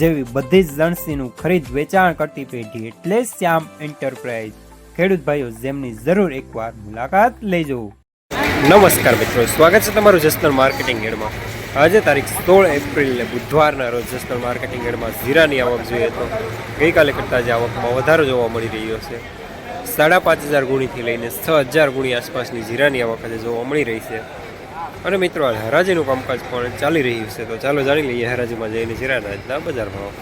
જેવી બધી જ લણસીનું ખરીદ વેચાણ કરતી પેઢી એટલે શ્યામ એન્ટરપ્રાઇઝ. ખેડૂત ભાઈઓ, જેમની જરૂર એકવાર મુલાકાત લેજો. નમસ્કાર મિત્રો, સ્વાગત છે તમારું જસનલ માર્કેટિંગ ગેડમાં આજે તારીખ સોળ એપ્રિલને બુધવારના રોજ જસનલ માર્કેટિંગ ગેડમાં જીરાની આવક જોઈએ તો ગઈકાલે કરતાં જે આવકમાં વધારો જોવા મળી રહ્યો છે. સાડા પાંચ હજાર ગુણીથી લઈને છ હજાર ગુણી આસપાસની જીરાની આવક આજે જોવા મળી રહી છે. અને મિત્રો હાલ હરાજીનું કામકાજ પણ ચાલી રહ્યું છે. તો ચાલો જાણી લઈએ હરાજીમાં જઈને જીરાના આજના બજાર ભાવ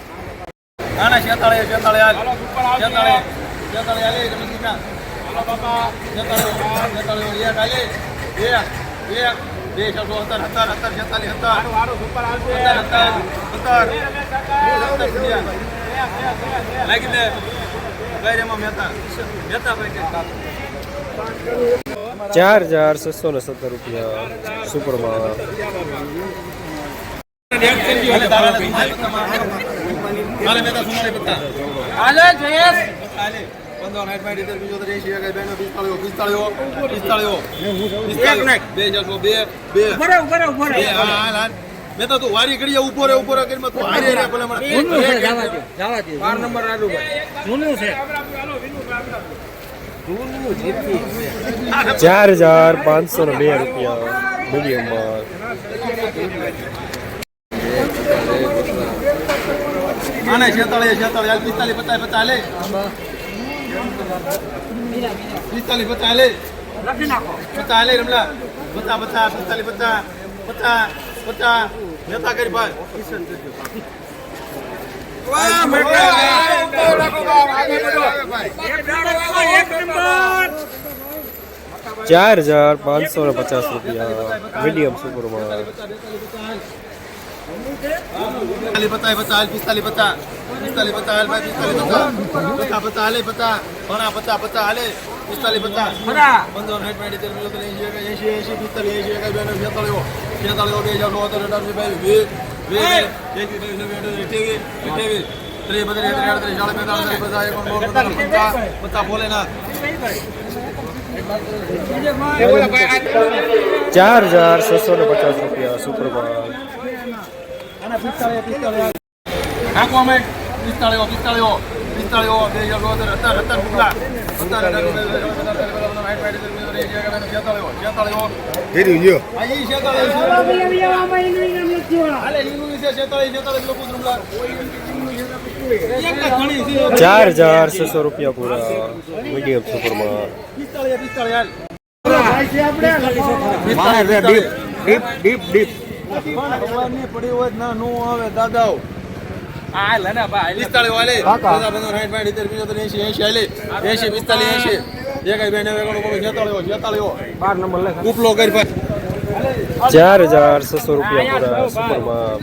લાગી દે ગઈ મહેતા મહેતા ભાઈ ચાર હજાર છસો ને સત્તર રૂપિયા સુપરમાં. મેં તો તું વારી કરી ઊભો રે ઊભો રે કરીને તું હારે રે ભલે મને. જવા દે જવા દે બાર નંબર રાજુભાઈ. જૂનું છે. ચાર હજાર પાંચસો ને બે રૂપિયા મીડિયમમાં આને છેતાળીસ છેતાળીસ. પિસ્તાલીસ પચાસ પચાસ લે પિસ્તાલીસ પચાસ લે પચાસ લે રમલા. પચાસ પચાસ પિસ્તાલીસ પચાસ પચાસ પચાસ. નેતા કરી ભાઈ. નંબર ચાર હજાર પાંચસો ને પચાસ રૂપિયા મીડિયમ સુપરમાં પિસ્તાલીસ પચાસ પંદર સાઠ એસી એંશી પિસ્તાલીસ એંશી એકાઈ છેતાળીઓ છેતાળીઓ બે હજાર અઠ્યાવીસ ત્રીસ બત્રીસ ત્રીસ અડત્રીસ ચાલીસ બેતાલીસ પચાસ એકોણ બધા પચાસ પચાસ બોલે ના ચાર હજાર છસો ને પચાસ રૂપિયા સુપર અમે પિસ્તાળીઓ પિસ્તાળીઓ પિસ્તાળીઓ બે હજાર નવ અત્યાર અત્યાર ટુકડા અત્યાર છેતાળીઓ આ ઈ છેતાળીઓ હાલે લીલું છે છેતાળીસ છેતાળીસ લોકો રમલા એક જ ઘણી છે ચાર હજાર છસો રૂપિયા પૂરા મીડિયમ સુપરમાં. પિસ્તાળીસ ડીપ ડીપ ડીપ પડી હોય ના નો આવે દાદાઓ ચાર હજાર છસો રૂપિયા પૂરા સુપરમાં.